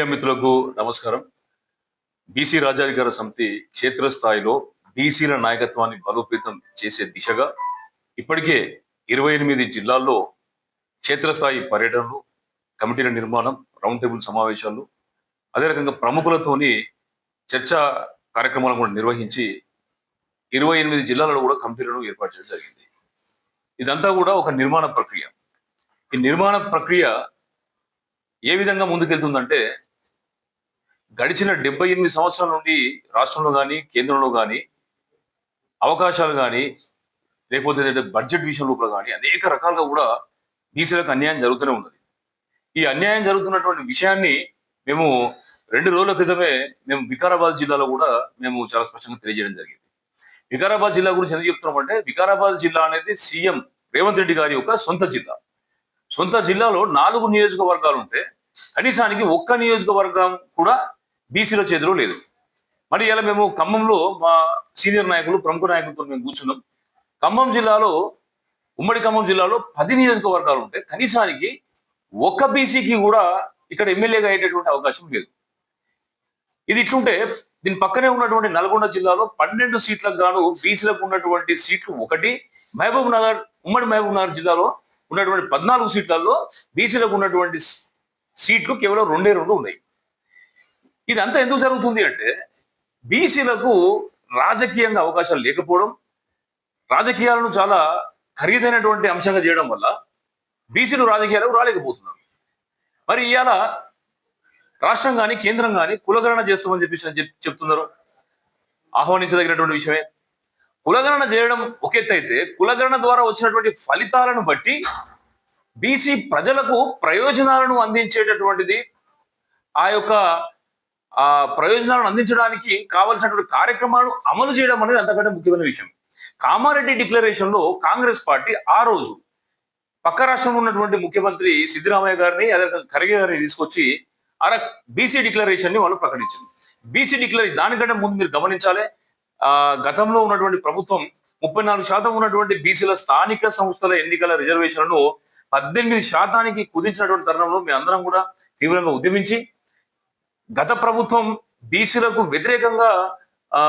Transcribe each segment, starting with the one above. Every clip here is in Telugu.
మీడియా మిత్రులకు నమస్కారం. బీసీ రాజాధికార సమితి క్షేత్రస్థాయిలో బీసీల నాయకత్వాన్ని బలోపేతం చేసే దిశగా ఇప్పటికే ఇరవై ఎనిమిది జిల్లాల్లో క్షేత్రస్థాయి పర్యటనలు కమిటీల నిర్మాణం రౌండ్ టేబుల్ సమావేశాలు అదే రకంగా ప్రముఖులతోని చర్చా కార్యక్రమాలను కూడా నిర్వహించి ఇరవై ఎనిమిది జిల్లాలలో కూడా కమిటీలను ఏర్పాటు చేయడం జరిగింది. ఇదంతా కూడా ఒక నిర్మాణ ప్రక్రియ. ఈ నిర్మాణ ప్రక్రియ ఏ విధంగా ముందుకెళ్తుందంటే గడిచిన డెబ్బై ఎనిమిది సంవత్సరాల నుండి రాష్ట్రంలో కానీ కేంద్రంలో కానీ అవకాశాలు కానీ లేకపోతే బడ్జెట్ విషయంలో కానీ అనేక రకాలుగా కూడా బీసీలకు అన్యాయం జరుగుతూనే ఉన్నది. ఈ అన్యాయం జరుగుతున్నటువంటి విషయాన్ని మేము రెండు రోజుల క్రితమే మేము వికారాబాద్ జిల్లాలో కూడా మేము చాలా స్పష్టంగా తెలియజేయడం జరిగింది. వికారాబాద్ జిల్లా గురించి ఎందుకు చెప్తున్నామంటే వికారాబాద్ జిల్లా అనేది సీఎం రేవంత్ రెడ్డి గారి యొక్క సొంత జిల్లా. సొంత జిల్లాలో నాలుగు నియోజకవర్గాలు ఉంటే కనీసానికి ఒక్క నియోజకవర్గం కూడా బీసీలో చేతిలో లేదు. మరి ఇలా మేము ఖమ్మంలో మా సీనియర్ నాయకులు ప్రముఖ నాయకులతో మేము కూర్చున్నాం. ఖమ్మం జిల్లాలో ఉమ్మడి ఖమ్మం జిల్లాలో పది నియోజకవర్గాలు ఉంటాయి కనీసానికి ఒక్క బీసీకి కూడా ఇక్కడ ఎమ్మెల్యేగా అయ్యేటటువంటి అవకాశం లేదు. ఇది ఇట్లుంటే దీని పక్కనే ఉన్నటువంటి నల్గొండ జిల్లాలో పన్నెండు సీట్లకు గాను బీసీలకు ఉన్నటువంటి సీట్లు ఒకటి మహబూబ్ నగర్ ఉమ్మడి మహబూబ్ నగర్ జిల్లాలో ఉన్నటువంటి పద్నాలుగు సీట్లలో బీసీలకు ఉన్నటువంటి సీట్లు కేవలం రెండే రెండు ఉన్నాయి. ఇదంతా ఎందుకు జరుగుతుంది అంటే బీసీలకు రాజకీయంగా అవకాశాలు లేకపోవడం రాజకీయాలను చాలా ఖరీదైనటువంటి అంశంగా చేయడం వల్ల బీసీలు రాజకీయాలకు రాలేకపోతున్నారు. మరి ఇవాళ రాష్ట్రం కానీ కేంద్రం కానీ కులగణన చేస్తామని చెప్పేసి చెప్- చెప్తున్నారు. ఆహ్వానించదగినటువంటి విషయమే. కులగణన చేయడం ఒక ఎత్తు అయితే కులగణన ద్వారా వచ్చినటువంటి ఫలితాలను బట్టి బీసీ ప్రజలకు ప్రయోజనాలను అందించేటటువంటిది ఆ యొక్క ఆ ప్రయోజనాలను అందించడానికి కావలసినటువంటి కార్యక్రమాలను అమలు చేయడం అనేది అంతకంటే ముఖ్యమైన విషయం. కామారెడ్డి డిక్లరేషన్లో కాంగ్రెస్ పార్టీ ఆ రోజు పక్క రాష్ట్రంలో ఉన్నటువంటి ముఖ్యమంత్రి సిద్దిరామయ్య గారిని అదే ఖర్గే గారిని తీసుకొచ్చి అలా బీసీ డిక్లరేషన్ని వాళ్ళు ప్రకటించింది బీసీ డిక్లరేషన్ దానికంటే ముందు మీరు గమనించాలి ఆ గతంలో ఉన్నటువంటి ప్రభుత్వం ముప్పై నాలుగు శాతం ఉన్నటువంటి బీసీల స్థానిక సంస్థల ఎన్నికల రిజర్వేషన్లను పద్దెనిమిది శాతానికి కుదించినటువంటి తరుణంలో మీ అందరం కూడా తీవ్రంగా ఉద్యమించి గత ప్రభుత్వం బీసీలకు వ్యతిరేకంగా ఆ,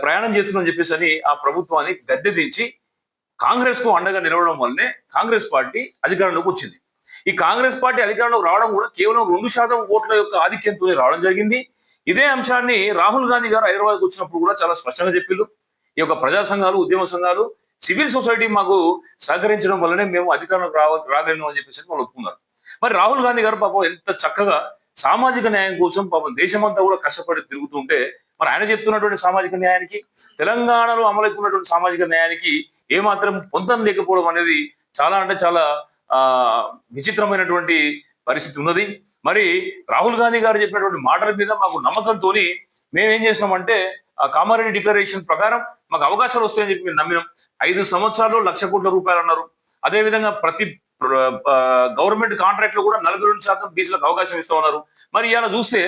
ప్రయాణం చేస్తుందని చెప్పేసి అని ఆ ప్రభుత్వాన్ని గద్దె దించి కాంగ్రెస్కు అండగా నిలవడం వల్లనే కాంగ్రెస్ పార్టీ అధికారంలోకి వచ్చింది. ఈ కాంగ్రెస్ పార్టీ అధికారంలోకి రావడం కూడా కేవలం రెండు శాతం ఓట్ల యొక్క ఆధిక్యంతో రావడం జరిగింది. ఇదే అంశాన్ని రాహుల్ గాంధీ గారు హైదరాబాద్కి వచ్చినప్పుడు కూడా చాలా స్పష్టంగా చెప్పిండు ఈ యొక్క ప్రజా సంఘాలు ఉద్యమ సంఘాలు సివిల్ సొసైటీ మాకు సహకరించడం వల్లనే మేము అధికారంలోకి రావ రాగలిగినాం అని చెప్పేసి వాళ్ళు ఒప్పుకున్నారు. మరి రాహుల్ గాంధీ గారు పాపం ఎంత చక్కగా సామాజిక న్యాయం కోసం పాపం దేశమంతా కూడా కష్టపడి తిరుగుతుంటే మరి ఆయన చెప్తున్నటువంటి సామాజిక న్యాయానికి తెలంగాణలో అమలవుతున్నటువంటి సామాజిక న్యాయానికి ఏమాత్రం పొందం లేకపోవడం అనేది చాలా అంటే చాలా ఆ విచిత్రమైనటువంటి పరిస్థితి ఉన్నది. మరి రాహుల్ గాంధీ గారు చెప్పినటువంటి మాటల మీద మాకు నమ్మకంతో మేమేం చేసినామంటే ఆ కామారెడ్డి డిక్లరేషన్ ప్రకారం మాకు అవకాశాలు వస్తాయని చెప్పి మేము నమ్మినాం. ఐదు సంవత్సరాల్లో లక్ష కోట్ల రూపాయలు అన్నారు. అదేవిధంగా ప్రతి గవర్నమెంట్ కాంట్రాక్ట్లో కూడా నలభై రెండు శాతం బీసీలకు అవకాశం ఇస్తా ఉన్నారు. మరి ఇలా చూస్తే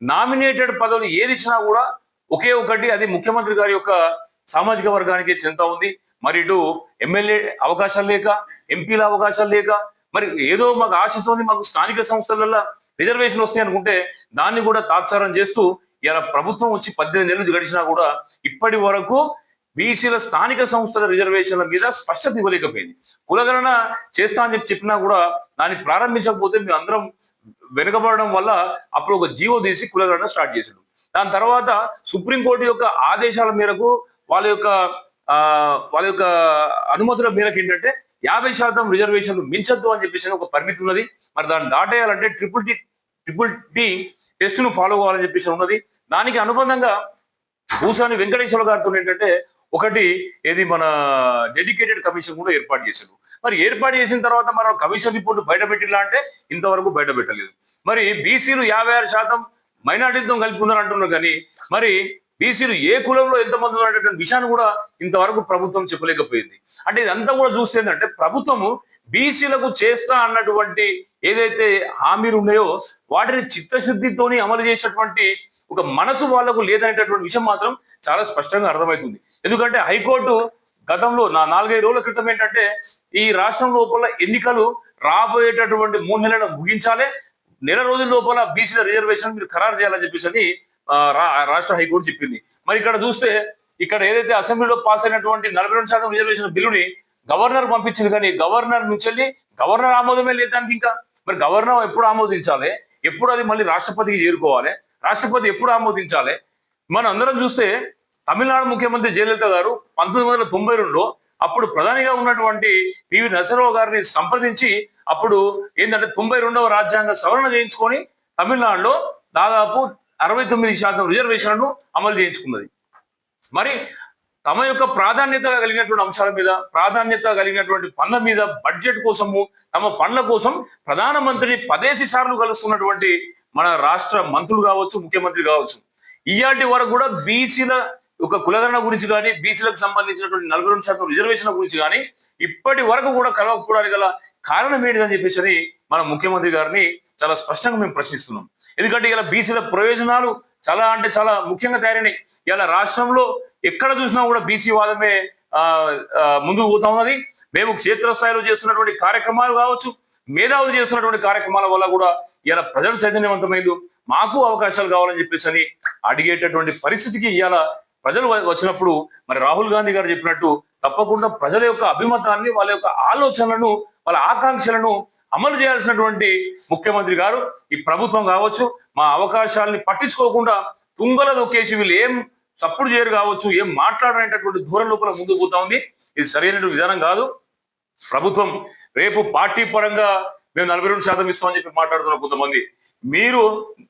నామినేటెడ్ పదవులు ఏది ఇచ్చినా కూడా ఒకే ఒకటి అది ముఖ్యమంత్రి గారి యొక్క సామాజిక వర్గానికి చెందుతా ఉంది. మరి ఇటు ఎమ్మెల్యే అవకాశాలు లేక ఎంపీల అవకాశాలు లేక మరి ఏదో మాకు ఆశతోని మాకు స్థానిక సంస్థలలో రిజర్వేషన్ వస్తాయి అనుకుంటే దాన్ని కూడా తాత్సారం చేస్తూ ఇలా ప్రభుత్వం వచ్చి పద్దెనిమిది నెలలు గడిచినా కూడా ఇప్పటి వరకు బీసీల స్థానిక సంస్థల రిజర్వేషన్ల మీద స్పష్టత ఇవ్వలేకపోయింది. కులగణన చేస్తా అని చెప్పి చెప్పినా కూడా దాన్ని ప్రారంభించకపోతే మేము అందరం వెనుకబడడం వల్ల అప్పుడు ఒక జీవో తీసి కులగణన స్టార్ట్ చేసాడు. దాని తర్వాత సుప్రీంకోర్టు యొక్క ఆదేశాల మేరకు వాళ్ళ యొక్క ఆ వాళ్ళ యొక్క అనుమతుల మేరకు ఏంటంటే యాభై శాతం రిజర్వేషన్లు మించద్దు అని చెప్పేసి ఒక పరిమితి ఉన్నది. మరి దాన్ని దాటేయాలంటే ట్రిపుల్ టీ ట్రిపుల్ టీ టెస్ట్ను ఫాలో అవ్వాలని చెప్పేసి ఉన్నది. దానికి అనుబంధంగా భూసాని వెంకటేశ్వర గారితో ఏంటంటే ఒకటి ఏది మన డెడికేటెడ్ కమిషన్ కూడా ఏర్పాటు చేశారు. మరి ఏర్పాటు చేసిన తర్వాత మనం కమిషన్ రిపోర్ట్ బయట పెట్టిలా అంటే ఇంతవరకు బయట పెట్టలేదు. మరి బీసీలు యాభై ఆరు శాతం మైనార్టీతో కలిపి ఉన్నారు అంటున్నారు కానీ మరి బీసీలు ఏ కులంలో ఎంతమంది ఉన్నటువంటి విషయాన్ని కూడా ఇంతవరకు ప్రభుత్వం చెప్పలేకపోయింది. అంటే ఇదంతా కూడా చూస్తే ఏంటంటే ప్రభుత్వము బీసీలకు చేస్తా అన్నటువంటి ఏదైతే హామీలు ఉన్నాయో వాటిని చిత్తశుద్ధితోని అమలు చేసినటువంటి ఒక మనసు వాళ్ళకు లేదనేటటువంటి విషయం మాత్రం చాలా స్పష్టంగా అర్థమవుతుంది. ఎందుకంటే హైకోర్టు గతంలో నా నాలుగైదు రోజుల క్రితం ఏంటంటే ఈ రాష్ట్రం లోపల ఎన్నికలు రాబోయేటటువంటి మూడు నెలలు ముగించాలి. నెల రోజుల లోపల బీసీల రిజర్వేషన్ మీరు ఖరారు చేయాలని చెప్పేసి అని రాష్ట్ర హైకోర్టు చెప్పింది. మరి ఇక్కడ చూస్తే ఇక్కడ ఏదైతే అసెంబ్లీలో పాస్ అయినటువంటి నలభై రెండు శాతం రిజర్వేషన్ బిల్లుని గవర్నర్ పంపించింది కానీ గవర్నర్ నుంచి వెళ్ళి గవర్నర్ ఆమోదమే లేదు దానికి ఇంకా. మరి గవర్నర్ ఎప్పుడు ఆమోదించాలి? ఎప్పుడు అది మళ్ళీ రాష్ట్రపతికి చేరుకోవాలి? రాష్ట్రపతి ఎప్పుడు ఆమోదించాలి? మనం అందరం చూస్తే తమిళనాడు ముఖ్యమంత్రి జయలలిత గారు పంతొమ్మిది వందల తొంభై రెండులో అప్పుడు ప్రధానిగా ఉన్నటువంటి పివి నరసింహరావు గారిని సంప్రదించి అప్పుడు ఏంటంటే తొంభై రెండవ రాజ్యాంగ సవరణ చేయించుకొని తమిళనాడులో దాదాపు అరవై తొమ్మిది శాతం రిజర్వేషన్లను అమలు చేయించుకున్నది. మరి తమ యొక్క ప్రాధాన్యత కలిగినటువంటి అంశాల మీద ప్రాధాన్యత కలిగినటువంటి పనుల మీద బడ్జెట్ కోసము తమ పనుల కోసం ప్రధానమంత్రిని పదేసి సార్లు కలుస్తున్నటువంటి మన రాష్ట్ర మంత్రులు కావచ్చు ముఖ్యమంత్రి కావచ్చు. ఇయాటి వరకు కూడా బీసీల ఒక కులగణన గురించి కానీ బీసీలకు సంబంధించినటువంటి నలభై రెండు శాతం రిజర్వేషన్ గురించి కానీ ఇప్పటి వరకు కూడా కలవకపోవడానికి గల కారణం ఏంటిదని చెప్పేసి అని మన ముఖ్యమంత్రి గారిని చాలా స్పష్టంగా మేము ప్రశ్నిస్తున్నాం. ఎందుకంటే ఇలా బీసీల ప్రయోజనాలు చాలా అంటే చాలా ముఖ్యంగా తయారైనాయి. ఇలా రాష్ట్రంలో ఎక్కడ చూసినా కూడా బీసీ వాదమే ముందుకు పోతా ఉన్నది. మేము క్షేత్రస్థాయిలో చేస్తున్నటువంటి కార్యక్రమాలు కావచ్చు మేధావులు చేస్తున్నటువంటి కార్యక్రమాల వల్ల కూడా ఇలా ప్రజలు చైతన్యవంతమైంది. మాకు అవకాశాలు కావాలని చెప్పేసి అని అడిగేటటువంటి పరిస్థితికి ఇవాళ ప్రజలు వ- వచ్చినప్పుడు మరి రాహుల్ గాంధీ గారు చెప్పినట్టు తప్పకుండా ప్రజల యొక్క అభిమతాన్ని వాళ్ళ యొక్క ఆలోచనలను వాళ్ళ ఆకాంక్షలను అమలు చేయాల్సినటువంటి ముఖ్యమంత్రి గారు ఈ ప్రభుత్వం కావచ్చు మా అవకాశాలని పట్టించుకోకుండా తుంగల దొక్కేసి వీళ్ళు ఏం చప్పుడు చేయరు కావచ్చు ఏం మాట్లాడనేటటువంటి దూరం లోపల ముందుకు పోతా ఉంది. ఇది సరైనటువంటి విధానం కాదు. ప్రభుత్వం రేపు పార్టీ పరంగా మేము నలభై రెండు శాతం ఇస్తామని చెప్పి మాట్లాడుతున్న కొంతమంది. మీరు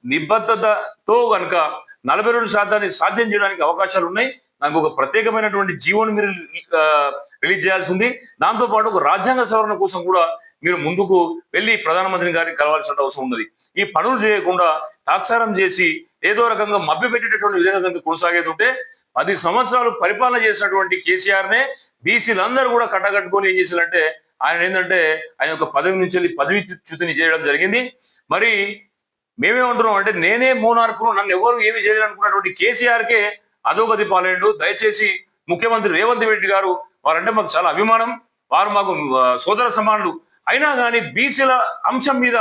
నిబద్ధతతో కనుక నలభై రెండు శాతాన్ని సాధ్యం చేయడానికి అవకాశాలు ఉన్నాయి. నాకు ఒక ప్రత్యేకమైనటువంటి జీవోని మీరు రిలీజ్ చేయాల్సి ఉంది దాంతో పాటు ఒక రాజ్యాంగ సవరణ కోసం కూడా మీరు ముందుకు వెళ్ళి ప్రధానమంత్రి గారిని కలవాల్సిన అవసరం ఉన్నది. ఈ పనులు చేయకుండా తాత్సారం చేసి ఏదో రకంగా మభ్యపెట్టేటటువంటి విధంగా కొనసాగేతుంటే పది సంవత్సరాలు పరిపాలన చేసినటువంటి కేసీఆర్ నే బీసీలందరూ కూడా కట్టగట్టుకొని ఏం చేశారంటే ఆయన ఏంటంటే ఆయన ఒక పదవి నుంచి వెళ్ళి పదవి చ్యుతిని చేయడం జరిగింది. మరి మేమేమంటున్నాం అంటే నేనే మూనార్కును నన్ను ఎవరు ఏమి చేయాలనుకున్నటువంటి కేసీఆర్ కే అధోగతి పాలేండు. దయచేసి ముఖ్యమంత్రి రేవంత్ రెడ్డి గారు వారంటే మాకు చాలా అభిమానం. వారు మాకు సోదర సమానులు. అయినా కానీ బీసీల అంశం మీద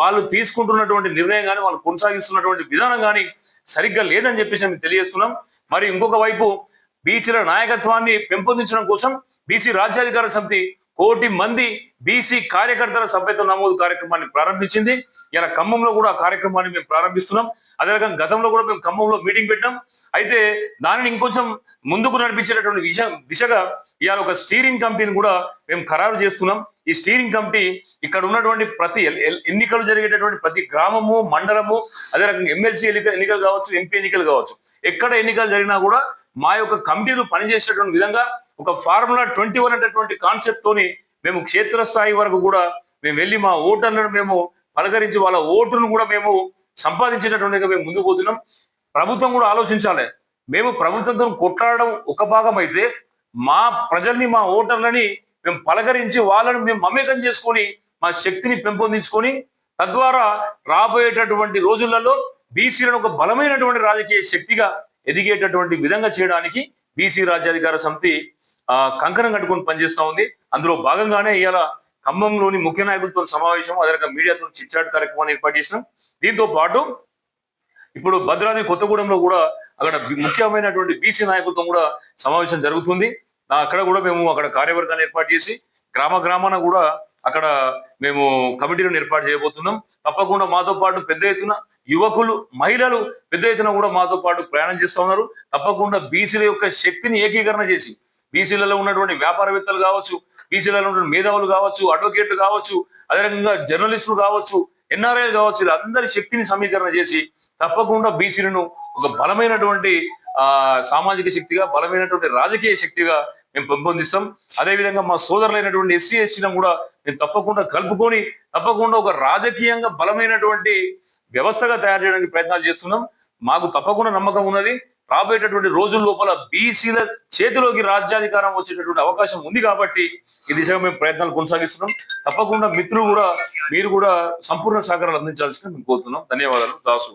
వాళ్ళు తీసుకుంటున్నటువంటి నిర్ణయం కానీ వాళ్ళు కొనసాగిస్తున్నటువంటి విధానం కానీ సరిగ్గా లేదని చెప్పేసి మేము తెలియజేస్తున్నాం. మరి ఇంకొక వైపు బీసీల నాయకత్వాన్ని పెంపొందించడం కోసం బీసీ రాజ్యాధికార సమితి కోటి మంది బీసీ కార్యకర్తల సభ్యత్వ నమోదు కార్యక్రమాన్ని ప్రారంభించింది. ఇలా ఖమ్మంలో కూడా ఆ కార్యక్రమాన్ని మేము ప్రారంభిస్తున్నాం. అదే రకంగా గతంలో కూడా మేము ఖమ్మంలో మీటింగ్ పెట్టాం అయితే దానిని ఇంకొంచెం ముందుకు నడిపించేటటువంటి విష దిశగా ఇవాళ ఒక స్టీరింగ్ కమిటీని కూడా మేము ఖరారు చేస్తున్నాం. ఈ స్టీరింగ్ కమిటీ ఇక్కడ ఉన్నటువంటి ప్రతి ఎల్- ఎన్నికలు జరిగేటటువంటి ప్రతి గ్రామము మండలము అదే రకంగా ఎమ్మెల్సీ ఎన్నిక ఎన్నికలు కావచ్చు ఎంపీ ఎన్నికలు కావచ్చు ఎక్కడ ఎన్నికలు జరిగినా కూడా మా యొక్క కమిటీలు పనిచేసేటువంటి విధంగా ఒక ఫార్ములా ట్వంటీ వన్ అనేటటువంటి కాన్సెప్ట్ తోని మేము క్షేత్రస్థాయి వరకు కూడా మేము వెళ్ళి మా ఓటర్లను మేము పలకరించి వాళ్ళ ఓటును కూడా మేము సంపాదించేటటువంటిగా మేము ముందుకు పోతున్నాం. ప్రభుత్వం కూడా ఆలోచించాలి. మేము ప్రభుత్వంతో కొట్లాడడం ఒక భాగం అయితే మా ప్రజల్ని మా ఓటర్లని మేము పలకరించి వాళ్ళని మేము మమేకం చేసుకొని మా శక్తిని పెంపొందించుకొని తద్వారా రాబోయేటటువంటి రోజులలో బీసీలను ఒక బలమైనటువంటి రాజకీయ శక్తిగా ఎదిగేటటువంటి విధంగా చేయడానికి బీసీ రాజ్యాధికార సమితి కంకణం కట్టుకొని పనిచేస్తూ ఉంది. అందులో భాగంగానే ఇవాళ ఖమ్మంలోని ముఖ్య నాయకులతో సమావేశం అదే రకంగా మీడియాతో చిట్చాట్ కార్యక్రమాన్ని ఏర్పాటు చేసినాం. దీంతో పాటు ఇప్పుడు భద్రాద్రి కొత్తగూడెంలో కూడా అక్కడ ముఖ్యమైనటువంటి బీసీ నాయకులతో కూడా సమావేశం జరుగుతుంది. అక్కడ కూడా మేము అక్కడ కార్యవర్గాన్ని ఏర్పాటు చేసి గ్రామ గ్రామాన కూడా అక్కడ మేము కమిటీలను ఏర్పాటు చేయబోతున్నాం. తప్పకుండా మాతో పాటు పెద్ద ఎత్తున యువకులు మహిళలు పెద్ద ఎత్తున కూడా మాతో పాటు ప్రయాణం చేస్తూ ఉన్నారు. తప్పకుండా బీసీల యొక్క శక్తిని ఏకీకరణ చేసి బీసీలలో ఉన్నటువంటి వ్యాపారవేత్తలు కావచ్చు బీసీలలో ఉన్నటువంటి మేధావులు కావచ్చు అడ్వకేట్లు కావచ్చు అదే జర్నలిస్టులు కావచ్చు ఎన్ఆర్ఐలు కావచ్చు వీళ్ళందరి శక్తిని సమీకరణ చేసి తప్పకుండా బీసీలను ఒక బలమైనటువంటి ఆ సామాజిక శక్తిగా బలమైనటువంటి రాజకీయ శక్తిగా మేము పెంపొందిస్తాం. అదేవిధంగా మా సోదరులైనటువంటి ఎస్సీ ఎస్టీలను కూడా మేము తప్పకుండా కలుపుకొని తప్పకుండా ఒక రాజకీయంగా బలమైనటువంటి వ్యవస్థగా తయారు చేయడానికి ప్రయత్నాలు చేస్తున్నాం. మాకు తప్పకుండా నమ్మకం ఉన్నది. రాబోయేటటువంటి రోజుల లోపల బీసీల చేతిలోకి రాజ్యాధికారం వచ్చేటటువంటి అవకాశం ఉంది కాబట్టి ఈ దిశగా మేము ప్రయత్నాలు కొనసాగిస్తున్నాం. తప్పకుండా మిత్రులు కూడా మీరు కూడా సంపూర్ణ సహకారాలు అందించాల్సిందిగా మేము కోరుతున్నాం. ధన్యవాదాలు. దాసు